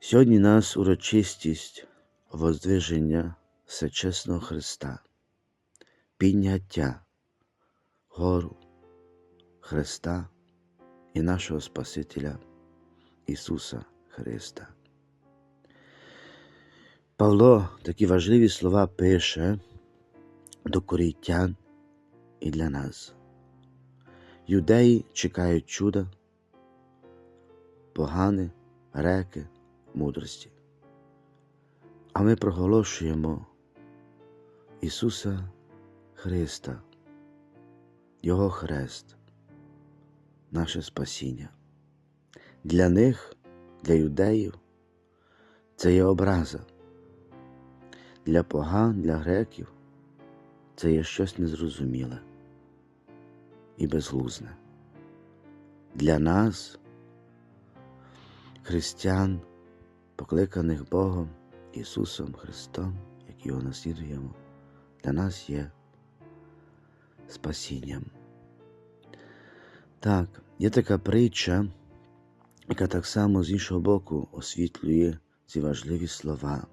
Сьогодні нас урочистість воздвиження Всечесного Христа, підняття гору Христа і нашого Спасителя Ісуса Христа. Павло такі важливі слова пише до корінтян і для нас. Юдеї чекають чуда, погани, реки, мудрості. А ми проголошуємо Ісуса Христа, Його хрест, наше спасіння. Для них, для юдеїв, це є образа. Для поган, для греків це є щось незрозуміле і безглузне. Для нас, християн, покликаних Богом Ісусом Христом, як Його наслідуємо, для нас є спасінням. Так, є така притча, яка так само з іншого боку освітлює ці важливі слова.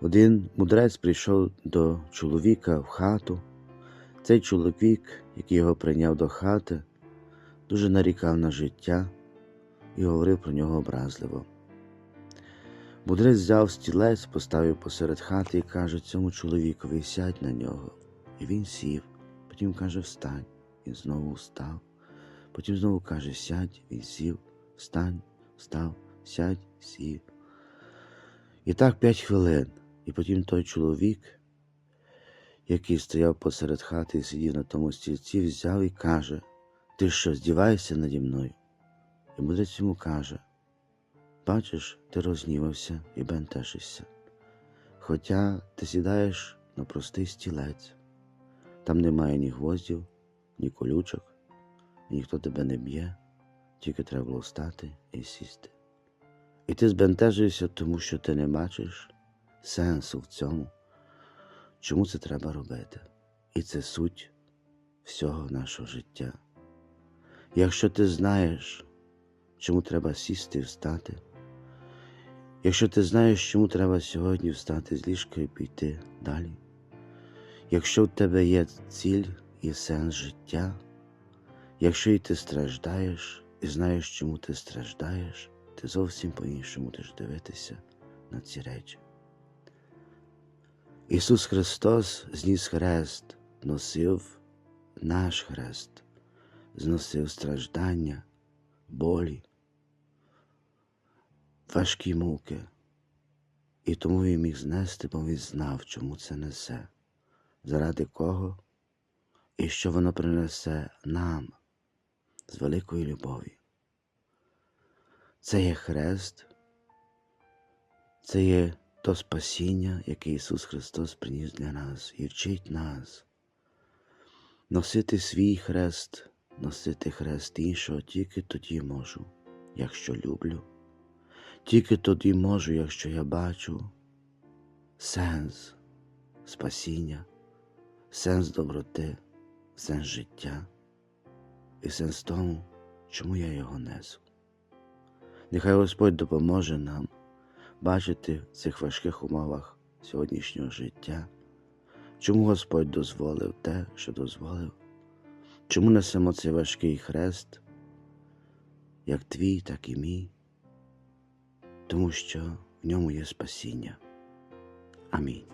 Один мудрець прийшов до чоловіка в хату. Цей чоловік, який його прийняв до хати, дуже нарікав на життя і говорив про нього образливо. Мудрець взяв стілець, поставив посеред хати і каже цьому чоловікові сядь на нього. І він сів, потім каже встань, він знову встав. Потім знову каже сядь, він сів, встань, встав, сядь, сів. І так п'ять хвилин. І потім той чоловік, який стояв посеред хати і сидів на тому стільці, взяв і каже: Ти що, здіваєшся наді мною? І мудрець йому каже: Бачиш, ти рознівався і бентешишся. Хоча ти сідаєш на простий стілець, там немає ні гвоздів, ні колючок, ніхто тебе не б'є, тільки треба було встати і сісти. І ти збентежуєшся, тому що ти не бачиш сенсу в цьому, чому це треба робити. І це суть всього нашого життя. Якщо ти знаєш, чому треба сісти і встати, якщо ти знаєш, чому треба сьогодні встати з ліжка і піти далі, якщо в тебе є ціль і сенс життя, якщо і ти страждаєш і знаєш, чому ти страждаєш, ти зовсім по-іншому будеш дивитися на ці речі. Ісус Христос зніс хрест, носив наш хрест, зносив страждання, болі, важкі муки. І тому він міг знести, бо він знав, чому це несе, заради кого? І що воно принесе нам з великої любові. Це є хрест, це є то спасіння, яке Ісус Христос приніс для нас і вчить нас. Носити свій хрест, носити хрест іншого тільки тоді можу, якщо люблю, тільки тоді можу, якщо я бачу сенс спасіння, сенс доброти, сенс життя і сенс тому, чому я його несу. Нехай Господь допоможе нам бачити в цих важких умовах сьогоднішнього життя, чому Господь дозволив те, що дозволив, чому несемо цей важкий хрест, як твій, так і мій, тому що в ньому є спасіння. Амінь.